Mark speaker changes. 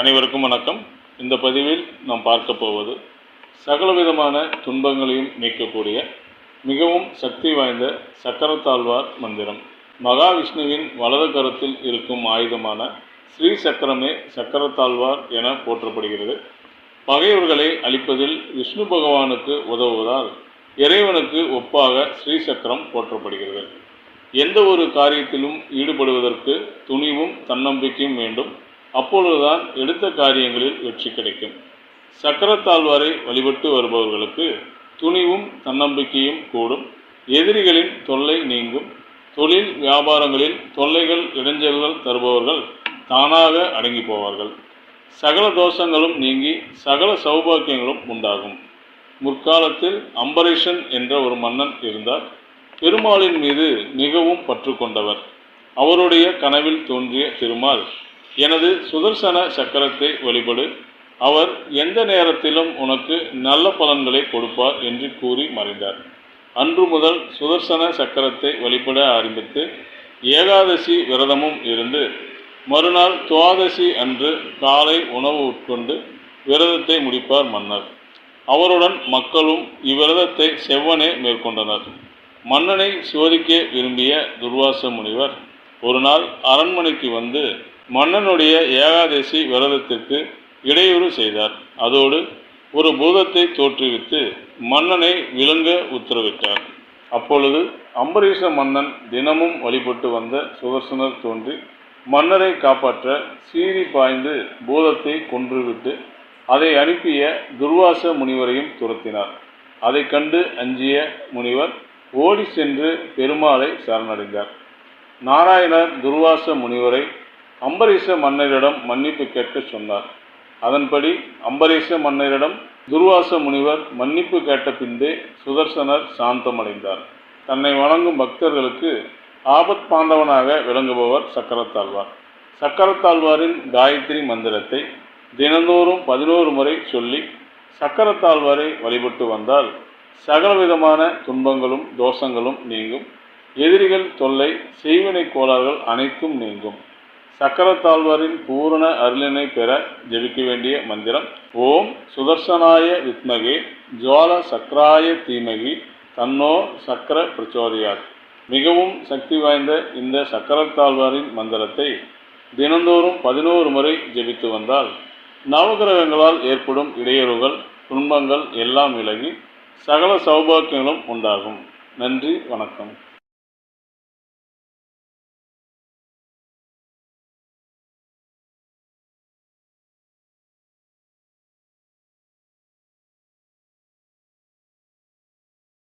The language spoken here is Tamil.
Speaker 1: அனைவருக்கும் வணக்கம். இந்த பதிவில் நாம் பார்க்க போவது சகலவிதமான துன்பங்களையும் நீக்கக்கூடிய மிகவும் சக்தி வாய்ந்த சக்கரத்தாழ்வார் மந்திரம். மகாவிஷ்ணுவின் வலது கரத்தில் இருக்கும் ஆயுதமான ஸ்ரீ சக்கரமே சக்கரத்தாழ்வார் என போற்றப்படுகிறது. பகைவர்களை அழிப்பதில் விஷ்ணு பகவானுக்கு உதவுவதால் இறைவனுக்கு ஒப்பாக ஸ்ரீ சக்கரம் போற்றப்படுகிறது. எந்த ஒரு காரியத்திலும் ஈடுபடுவதற்கு துணிவும் தன்னம்பிக்கையும் வேண்டும். அப்பொழுதுதான் எடுத்த காரியங்களில் வெற்றி கிடைக்கும். சக்கரத்தாழ்வாரை வழிபட்டு வருபவர்களுக்கு துணிவும் தன்னம்பிக்கையும் கூடும். எதிரிகளின் தொல்லை நீங்கும். தொழில் வியாபாரங்களில் தொல்லைகள் இடைஞ்சல்கள் தருபவர்கள் தானாக அடங்கி போவார்கள். சகல தோஷங்களும் நீங்கி சகல சௌபாக்கியங்களும் உண்டாகும். முற்காலத்தில் அம்பரீஷன் என்ற ஒரு மன்னன் இருந்தார். பெருமாளின் மீது மிகவும் பற்று கொண்டவர். அவருடைய கனவில் தோன்றிய திருமால் எனது சுதர்சன சக்கரத்தை வழிபடு. அவர் எந்த நேரத்திலும் உனக்கு நல்ல பலன்களை கொடுப்பார் என்று கூறி மறைந்தார். அன்று முதல் சுதர்சன சக்கரத்தை வழிபட ஆரம்பித்து ஏகாதசி விரதமும் இருந்து மறுநாள் துவாதசி அன்று காலை உணவு உட்கொண்டு விரதத்தை முடிப்பார் மன்னர். அவருடன் மக்களும் இவ்விரதத்தை செவ்வனே மேற்கொண்டனர். மன்னனை சோதிக்க விரும்பிய துர்வாச முனிவர் ஒரு நாள் அரண்மனைக்கு வந்து மன்னனுடைய ஏகாதசி விரதத்திற்கு இடையூறு செய்தார். அதோடு ஒரு பூதத்தை தோற்றுவித்து மன்னனை விழுங்க உத்தரவிட்டார். அப்பொழுது அம்பரீஷ மன்னன் தினமும் வழிபட்டு வந்த சுதர்சனர் தோன்றி மன்னரை காப்பாற்ற சீறி பாய்ந்து பூதத்தை கொன்றுவிட்டு அதை அனுப்பிய துர்வாச முனிவரையும் துரத்தினார். அதை கண்டு அஞ்சிய முனிவர் ஓடி சென்று பெருமாளை சரணடைந்தார். நாராயணர் துர்வாச முனிவரை அம்பரீஷ மன்னரிடம் மன்னிப்பு கேட்க சொன்னார். அதன்படி அம்பரீஷ மன்னரிடம் துர்வாச முனிவர் மன்னிப்பு கேட்ட பின்பே சுதர்சனர் சாந்தமடைந்தார். தன்னை வணங்கும் பக்தர்களுக்கு ஆபத் பாந்தவனாக விளங்குபவர் சக்கரத்தாழ்வார். சக்கரத்தாழ்வாரின் காயத்ரி மந்திரத்தை தினந்தோறும் பதினோரு முறை சொல்லி சக்கரத்தாழ்வாரை வழிபட்டு வந்தால் சகலவிதமான துன்பங்களும் தோஷங்களும் நீங்கும். எதிரிகள் தொல்லை செய்வினை கோளாறுகள் அனைத்தும் நீங்கும். சக்கரத்தாழ்வாரின் பூரண அருளினை பெற ஜெபிக்க வேண்டிய மந்திரம் ஓம் சுதர்சனாய வித்மகே ஜுவால சக்கராய தீமகி தன்னோ சக்கர பிரச்சோதியார் மிகவும் சக்தி வாய்ந்த இந்த சக்கரத்தாழ்வாரின் மந்திரத்தை தினந்தோறும் பதினோரு முறை ஜெபித்து வந்தால் நவகிரகங்களால் ஏற்படும் இடையூறுகள் துன்பங்கள் எல்லாம் விலகி சகல சௌபாக்கியங்களும் உண்டாகும். நன்றி வணக்கம்.